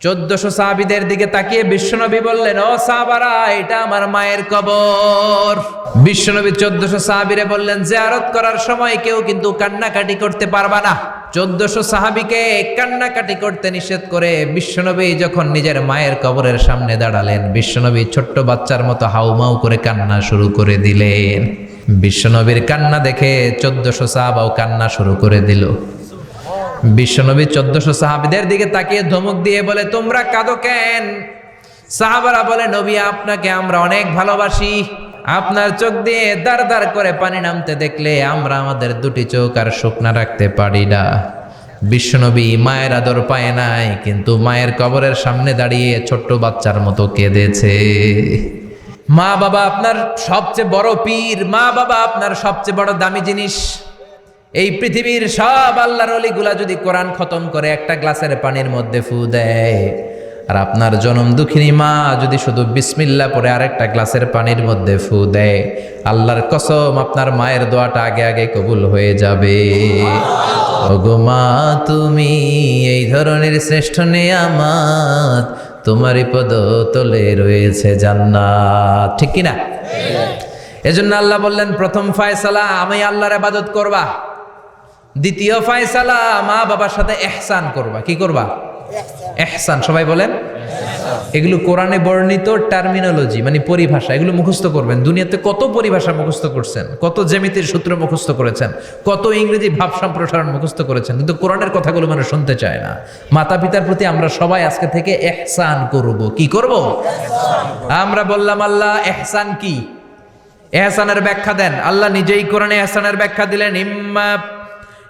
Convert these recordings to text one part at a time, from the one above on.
চোদ্দশো সাহাবিদের দিকে তাকিয়ে বিশ্বনবী বললেন, ও সাহাবারা, এটা আমার মায়ের কবর। বিশ্বনবী চোদ্দশো সাহাবিরে বললেন, জিয়ারত করার সময় কেউ কিন্তু কান্নাকাটি করতে পারবা না। চোদ্দশো সাহাবিকে কান্নাকাটি করতে নিষেধ করে বিশ্বনবী যখন নিজের মায়ের কবরের সামনে দাঁড়ালেন, বিশ্বনবী ছোট্ট বাচ্চার মতো হাউমাউ করে কান্না শুরু করে দিলেন। বিশ্বনবীর কান্না দেখে চোদ্দশো সাহাবাও কান্না শুরু করে দিল। বিশ্বনবী চোদ্দশো সাহাবিদের দিকে তাকিয়ে ধমক দিয়ে বলে, তোমরা কাঁদো কেন? সাহাবারা বলে, নবী, আপনাকে আমরা অনেক ভালোবাসি। আপনার চোখ দিয়ে দাঁড় দাঁড় করে পানি নামতে দেখলে আমরা আমাদের দুটি চোখ আর শুকনা রাখতে পারি না। বিশ্বনবী মায়ের আদর পায় নাই, কিন্তু মায়ের কবরের সামনে দাঁড়িয়ে ছোট্ট বাচ্চার মতো কেঁদেছে। মা বাবা আপনার সবচেয়ে বড় পীর, মা বাবা আপনার সবচেয়ে বড় দামি জিনিস। এই পৃথিবীর সব আল্লাহর অলিগুলা যদি কোরআন খতম করে, একটা গ্লাসের পানির মধ্যে ফু দেয়। আর আপনার জনম দুঃখিনী মা যদি শুধু বিসমিল্লা পরে আরেকটা গ্লাসের পানির মধ্যে ফু দেয়, আল্লাহর কসম আপনার মায়ের দোয়াটা আগে আগে কবুল হয়ে যাবে। মা, তুমি এই ধরনের শ্রেষ্ঠ নেয়ামাত তোমারই পদ তলে রয়েছে জান্নাত। ঠিক কিনা? এজন্য আল্লাহ বললেন, প্রথম ফায়সালা, আমি আল্লাহর আবাদত করবা। দ্বিতীয় ফায়সালা, মা বাবার সাথে এহসান করবা। কি করবা? এহসান। সবাই বলেন? এগুলো কোরআনে বর্ণিত টার্মিনোলজি মানে পরিভাষা। এগুলো মুখস্থ করবেন। দুনিয়াতে কত পরিভাষা মুখস্থ করছেন? কত জ্যামিতির সূত্র মুখস্থ করেছেন? কত ইংরেজি ভাব সম্প্রসারণ মুখস্থ করেছেন? কিন্তু কোরআনের কথাগুলো মানুষ শুনতে চায় না। মাতা পিতার প্রতি আমরা সবাই আজকে থেকে এহসান করব। কি করব? আমরা বললাম, আল্লাহ, এহসান কি? এহসানের ব্যাখ্যা দেন। আল্লাহ নিজেই কোরআনে এহসানের ব্যাখ্যা দিলেন, ইম্মা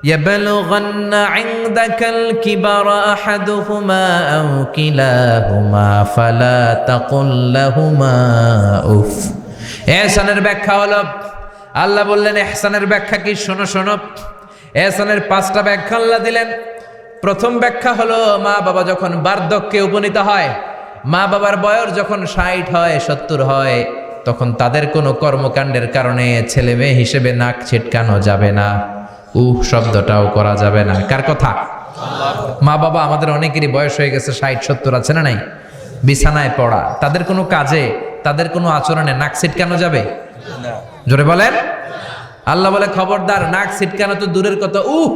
يبلغن عندك الكبر أحدهما أو كلاهما فلا تقل لهما أف এহসানের ব্যাখ্যা হলো আল্লাহ বললেন এহসানের ব্যাখ্যা কি শোনো শোনো এহসানের পাঁচটা ব্যাখ্যা আল্লাহ দিলেন প্রথম ব্যাখ্যা হলো মা বাবা যখন বার্ধক্যে উপনীত হয় মা বাবার বয়স যখন ষাট হয় সত্তর হয় তখন তাদের কোনো কর্মকাণ্ডের কারণে ছেলে মেয়ে হিসেবে নাক ছিটকানো যাবে না উহ শব্দটাও করা যাবে না। কার কথা? মা বাবা আমাদের অনেকেরই বয়স হয়ে গেছে ষাট সত্তর আছে না নাই? বিছানায় পড়া। তাদের কোনো কাজে তাদের কোনো আচরণে নাক ছিটকানো যাবে? জোরে বলেন। আল্লাহ বলে খবরদার নাক ছিটকানো তো দূরের কথা। উহ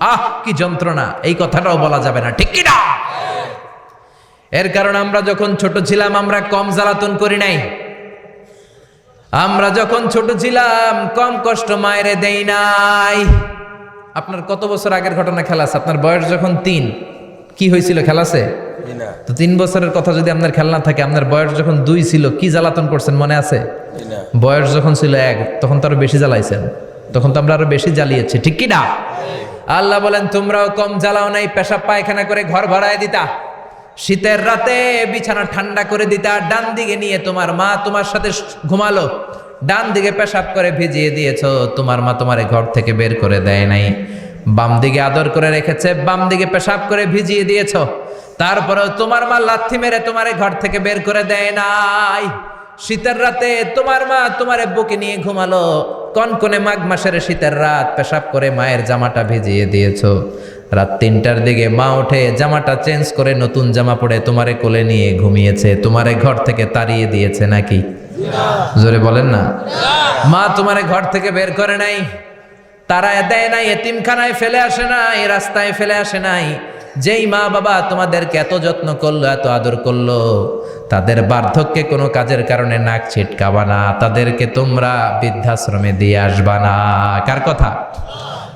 আহ কি যন্ত্রণা। এই কথাটাও বলা যাবে না। ঠিক কি না এর কারণ আমরা যখন ছোট ছিলাম আমরা কম জ্বালাতন করি নাই। আমরা যখন ছোট ছিলাম কম কষ্ট মায়েরে দেই নাই। আপনার কত বছর আগের ঘটনা খেলা আছে? আপনার বয়স যখন তিন কি হয়েছিল খেলাছে তো তিন বছরের কথা যদি আপনার খেলনা থাকে আপনার বয়স যখন দুই ছিল কি জ্বালাতন করছেন মনে আছে? বয়স যখন ছিল এক তখন তো আরও বেশি জ্বালাইছেন। তখন তো আমরা আরও বেশি জ্বালিয়েছি ঠিক কি না? আল্লাহ বলেন তোমরাও কম জ্বালাও নাই পেশাব পায়খানা করে ঘর ভাড়ায় দিতা। শীতের রাতে বিছানা ঠান্ডা করে দিতা ডান দিকে নিয়ে তোমার মা তোমার সাথে ঘুমালো। ডান দিকে পেশাব করে ভিজিয়ে দিয়েছ, তোমার মা তোমারে ঘর থেকে বের করে দেয় নাই। বাম দিকে আদর করে রেখেছে, বাম দিকে পেশাব করে ভিজিয়ে দিয়েছ। তারপরেও তোমার মা লাথি মেরে তোমারে ঘর থেকে বের করে দেয় নাই। শীতের রাতে তোমার মা তোমার বুকে নিয়ে ঘুমালো। কনকনে মাঘ মাসের শীতের রাত পেশাব করে মায়ের জামাটা ভিজিয়ে দিয়েছ। রাত তিনটার দিকে মা উঠে জামাটা চেঞ্জ করে নতুন জামা পরে তোমারে কোলে নিয়ে ঘুমিয়েছে, তোমারে ঘর থেকে তাড়িয়ে দিয়েছে নাকি? জোরে বলেন না। মা তোমারে ঘর থেকে বের করে নাই তারা দেয় নাই, এতিমখানায় ফেলে আসে নাই, রাস্তায় ফেলে আসে নাই। যেই মা বাবা তোমাদেরকে এত যত্ন করল, এত আদর করল, তাদের বার্ধক্যে কোনো কাজের কারণে নাক ছিটকাবা না, তাদেরকে তোমরা বৃদ্ধাশ্রমে দিয়ে আসবা না। কার কথা?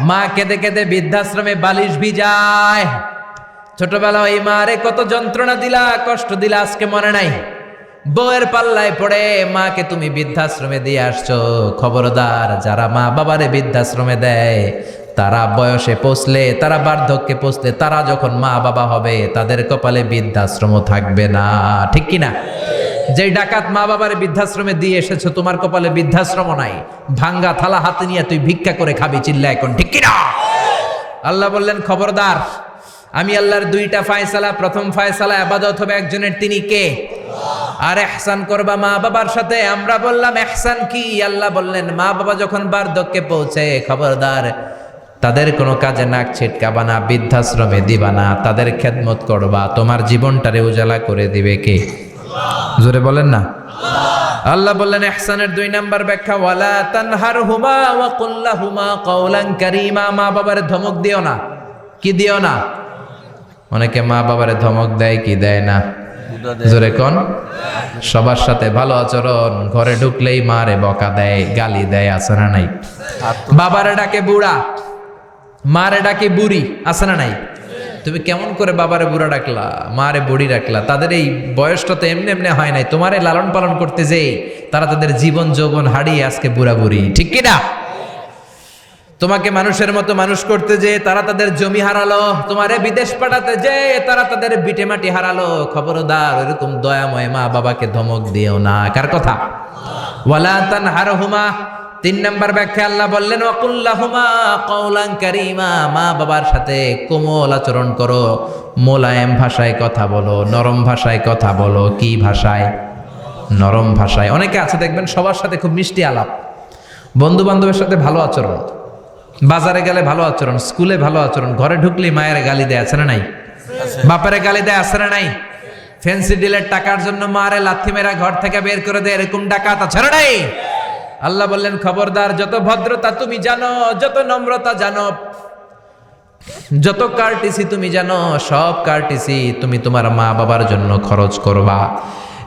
মা কেঁদে কেঁদে বৃদ্ধাশ্রমে বালিশ ভিজায়। ছোটবেলা ওই মারে কত যন্ত্রণা দিলা, কষ্ট দিলা, আজকে মনে নাই। বউয়ের পাল্লায় পড়ে, মাকে তুমি বৃদ্ধাশ্রমে দিয়ে আসছো। খবরদার, যারা মা বাবারে বৃদ্ধাশ্রমে দেয়, তারা বয়সে পৌঁছলে, তারা বার্ধক্যে পৌঁছলে, তারা যখন মা বাবা হবে, তাদের কপালে বৃদ্ধাশ্রম থাকবে না। ঠিক কি না যে ডাকাত মা বাবার বৃদ্ধাশ্রমে দিয়ে এসেছ, তোমার কপালে বৃদ্ধাশ্রম নাই। ভাঙ্গা থালা হাতে নিয়ে তুই ভিক্ষা করে খাবি, চিল্লা এখন, ঠিক কি না আল্লাহ বললেন, খবরদার, আমি আল্লাহর দুইটা ফায়সালা, প্রথম ফায়সালা আবাদত হবে একজনের, তিনি কে? আর এহসান করবা মা বাবার সাথে, আমরা বললাম, এহসান কি? আল্লাহ বললেন, মা বাবা যখন বার্ধক্যে পৌঁছে, খবরদার, তাদের কোনো কাজে নাক ছিটকাবা না, বৃদ্ধাশ্রমে দিবা না, তাদের খেদমত করবা, তোমার জীবনটারে উজালা করে দিবে কে? জোরে বলেন না। আল্লাহ বললেন এহসানের দুই নাম্বার ব্যাখ্যা ওয়ালা তানহার হুমা ওয়া কুল্লাহুমা কওলান কারীমা। মা বাবার ধমক দিও না। কি দিও না? অনেকে মা বাবারে ধমক দেয় কি দেয় না? জোরে কোন? সবার সাথে ভালো আচরণ ঘরে ঢুকলেই মারে বকা দেয় গালি দেয় আছে না নাই? বাবারে ডাকে বুড়া মারে ডাকে বুড়ি আছে না নাই? তুমি কেমন করে বাবারে বুড়া ডাকলা, মারে বুড়ি ডাকলা? তাদের এই বয়সটা তো এমনি এমনি হয় নাই। তোমারে লালন পালন করতে যেই, তারা তাদের জীবন যৌবন হারিয়ে আজকে বুড়া বুড়ি। ঠিক কি না? তোমাকে মানুষের মতো মানুষ করতে যে তারা তাদের জমি হারালো, তোমারে বিদেশ পাঠাতে যে তারা তাদের বিটে মাটি হারালো। খবরদার এরকম দয়াময় মা বাবাকে ধমক দিও না। কার কথা? ওয়ালা তান হারহুমা তিন নম্বর ব্যাখ্যা আল্লাহ বললেন, ওয়াকুল্লাহুমা কওলান কারীমা, মা বাবার সাথে কোমল আচরণ করো। মোলায়েম ভাষায় কথা বলো, নরম ভাষায় কথা বলো, কি ভাষায়? নরম ভাষায়। অনেকে আছে, দেখবেন সবার সাথে খুব মিষ্টি আলাপ। বন্ধু বান্ধবের সাথে ভালো আচরণ। বাজারে গেলে ভালো আচরণ, স্কুলে ভালো আচরণ, ঘরে ঢুকলে মায়ের গালি দেয়, আছে না নাই? বাপারে গালি দেয়, আছে না নাই? ফ্যান্সি ডিলের টাকার জন্য মারে, লাথি মেরা ঘর থেকে বের করে দেয়, এরকম ডাকাত আছে না নাই? আল্লাহ বললেন খবরদার যত ভদ্রতা তুমি জানো যত নম্রতা জানো যত কার্টিসি তুমি জানো সব কার্টিসি তুমি তোমার মা বাবার জন্য খরচ করবা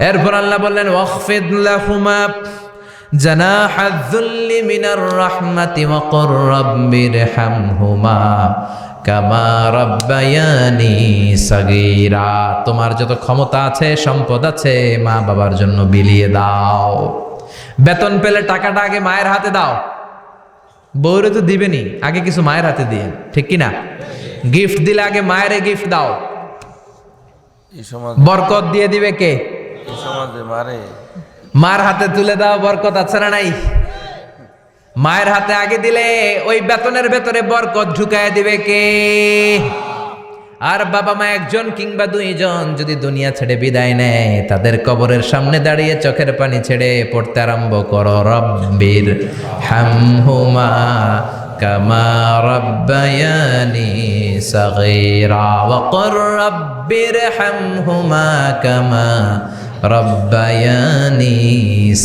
এরপর আল্লাহ বললেন ওয়াখফিদ লাহুমা جناح الذل من الرحمة وقل رب ارحمهما কামা রব্বায়ানি সাগীরা তোমার যত ক্ষমতা আছে সম্পদ আছে মা বাবার জন্য বিলিয়ে দাও বেতন পেলে টাকাটা আগে মায়ের হাতে দাও। বউরে তো দিবেনি আগে কিছু মায়ের হাতে দিয়ে। ঠিক কি না গিফট দিলে আগে মায়ের গিফট দাও। বরকত দিয়ে দিবে কে? মার হাতে তুলে দাও বরকত আছে না নাই? মায়ের হাতে আগে দিলে ওই বেতনের ভেতরে বরকত ঢুকায় দিবে কে? আর বাবা মা একজন কিংবা দুইজন যদি দুনিয়া ছেড়ে বিদায় নেয়, তাদের কবরের সামনে দাঁড়িয়ে চোখের পানি ছেড়ে পড়তে আরম্ভ করো, রব্বির হামহুমা কামা রব্বায়ানি সগীরা ওয়াকুর রব্বির হামহুমা কামা রব্বায়ানি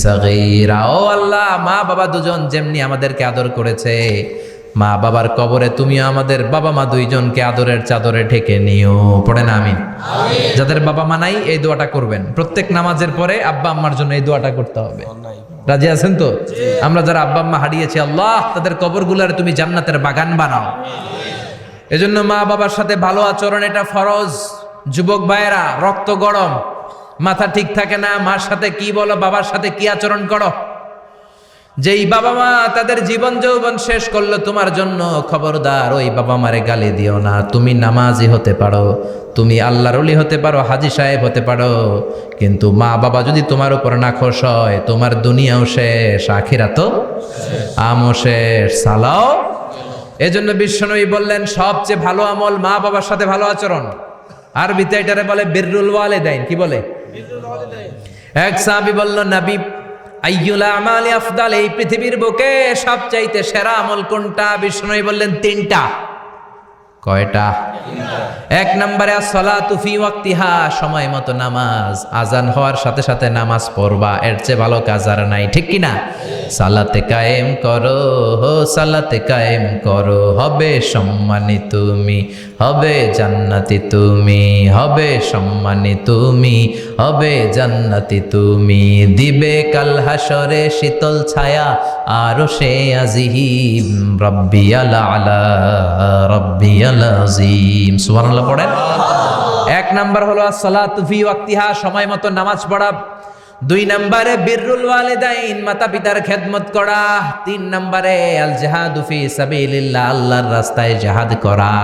সগীরা। ও আল্লাহ, মা বাবা দুজন যেমনি আমাদেরকে আদর করেছে মা বাবার কবরে তুমিও আমাদের বাবা মা দুইজনকে আদরের চাদরে ঢেকে নিও। পড়ে না আমিন। যাদের বাবা মা নাই এই দোয়াটা করবেন। প্রত্যেক নামাজের পরে আব্বা আম্মার জন্য এই দোয়াটা করতে হবে। রাজি আছেন তো? আমরা যারা আব্বা আম্মা হারিয়েছি আল্লাহ তাদের কবরগুলার তুমি জান্নাতের বাগান বানাও। এজন্য মা বাবার সাথে ভালো আচরণ এটা ফরজ। যুবক ভাইয়েরা রক্ত গরম। মাথা ঠিক থাকে না মার সাথে কি বলো বাবার সাথে কি আচরণ করো? যেই বাবা মা তাদের জীবন যৌবন শেষ করল তোমার জন্য খবরদার ওই বাবা মারে গালি দিও না। তুমি নামাজি হতে পারো তুমি আল্লাহর অলি হতে পারো হাজি সাহেব হতে পারো। কিন্তু মা বাবা যদি তোমার উপর না খোশ হয় তোমার দুনিয়াও শেষ আখিরা তো আমও শেষ সালাও এজন্য বিশ্বনবী বললেন সবচেয়ে ভালো আমল মা বাবার সাথে ভালো আচরণ। আরবিতে এটারে বলে বিররুল ওয়ালিদাইন কি বলে? এক সাহাবী বলল নবী আইয়ুল আমালি আফদাল, এই পৃথিবীর বুকে সবচাইতে সেরা আমল কোনটা? বিষ্ণুই বললেন, তিনটা। কয়টা? এক নম্বরে সলাতু ফি ওয়াক্তিহা, সময় মতো নামাজ। আজান হওয়ার সাথে সাথে নামাজ পড়বা। এর চেয়ে ভালো কাজ আর নাই, ঠিক কি না? সালাতে কায়েম করো হো সালাতে কায়েম করো, হবে সম্মানী তুমি। হবে জান্নাতি তুমি, হবে সম্মানী তুমি, হবে জান্নাতি তুমি। দিবে কাল হাসরে শীতল ছায়া, আরও সে আজিহিম রব্বি আলা আলা রব্বি আলা আজিম। সুবহানাল্লাহ পড়েন। এক নাম্বার হলো সালাতু ফি ওয়াক্তিহা, সময় মতো নামাজ পড়া। দুই নম্বরে বিরুল ওয়ালিদাইন মাতা পিতার খেদমত করা। তিন নম্বরে আল জাহাদু ফি সাবিলিল্লাহ আল্লাহর রাস্তায় জাহাদ করা।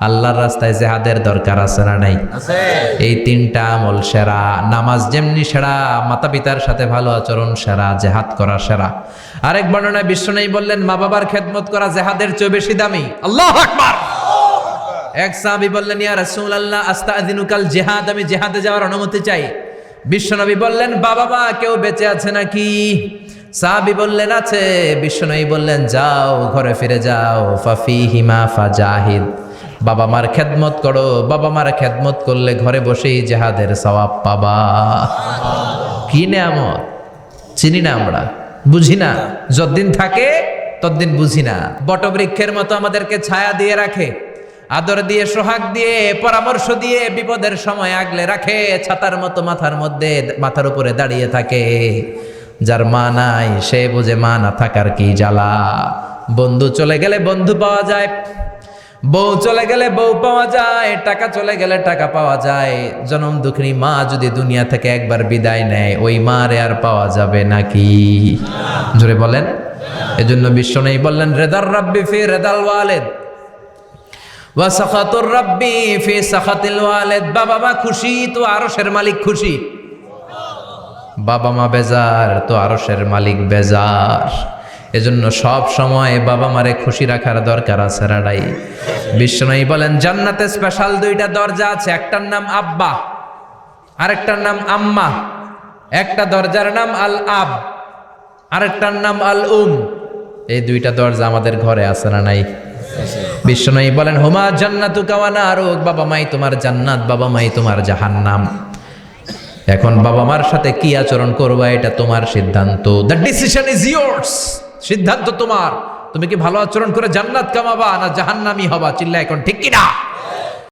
আল্লাহর রাস্তায় জাহাদের দরকার আছে না নাই? আছে। এই তিনটা আমল সেরা। নামাজ যেমনি সেরা মাতা পিতার সাথে ভালো আচরণ সেরা জেহাদ করা সেরা। আরেক বর্ণনায় বিশ্ব নেই বললেন মা বাবার খেদমত করা জেহাদের চেয়ে বেশি দামি। আল্লাহ আকবার! এক সাহাবী বললেন ইয়া রাসূলুল্লাহ আস্তাযিনুকাল জিহাদ আমি জিহাদে যাওয়ার অনুমতি চাই। বিশ্বনবী বললেন, বাবা মা, কেউ বেঁচে আছে নাকি? সাহাবী বললেন, আছে। বিশ্বনবী বললেন, যাও, ঘরে ফিরে যাও। ফাফি হিমা ফাজাহিদ। বাবা মার খেদমত করো। বাবা মার খেদমত করলে ঘরে বসেই জেহাদের সওয়াব পাবা। কি নেয়ামত? চিনি না আমরা। বুঝি না। যতদিন থাকে, ততদিন বুঝি না। বটবৃক্ষের মতো আমাদেরকে ছায়া দিয়ে রাখে। আদর দিয়ে, সোহাগ দিয়ে, পরামর্শ দিয়ে বিপদের সময় আগলে রাখে, ছাতার মতো মাথার মধ্যে মাথার উপরে দাঁড়িয়ে থাকে। যার মা নাই, সে বুঝে মা না থাকার কি জ্বালা। বন্ধু চলে গেলে বন্ধু পাওয়া যায়, বউ চলে গেলে বউ পাওয়া যায়, টাকা চলে গেলে টাকা পাওয়া যায়। জনম দুঃখিনী মা যদি দুনিয়া থেকে একবার বিদায় নেয়, ওই মারে আর পাওয়া যাবে নাকি জোরে বলেন। এজন্য বিশ্ব নেই বললেন, রেদার রাব্বি ফি রেদাল ওয়ালেদ। ওয়া সাখাতুর রাব্বি ফি সাখাতিল ওয়ালেদ। বাবা মা খুশি, তো আরশের মালিক খুশি? বাবা মা বেজার, তো আরশের মালিক বেজার। এজন্য সব সময় বাবা মারে খুশি রাখার দরকার আছে, রাডাই। বিশ্বনয়ী বলেন, জান্নাতে স্পেশাল দুইটা দরজা আছে, একটার নাম আব্বা, আরেকটার নাম আম্মা। একটা দরজার নাম আল আব, আরেকটার নাম আল উম। এই দুইটা দরজা আমাদের ঘরে আছে না নাই? বিশ্বনয়ী বলেন, হুমা জান্নাতু কাওয়ানা আরোগ বাবা মাই তোমার জান্নাত, বাবা মাই তোমার জাহান্নাম। এখন বাবা মার সাথে কি আচরণ করবা, এটা তোমার সিদ্ধান্ত। দ্য ডিসিশন ইজ ইয়োর্স সিদ্ধান্ত তোমার। তুমি কি ভালো আচরণ করে জান্নাত কামাবা না জাহান্নামি হবা? চিল্লা এখন, ঠিক কিনা?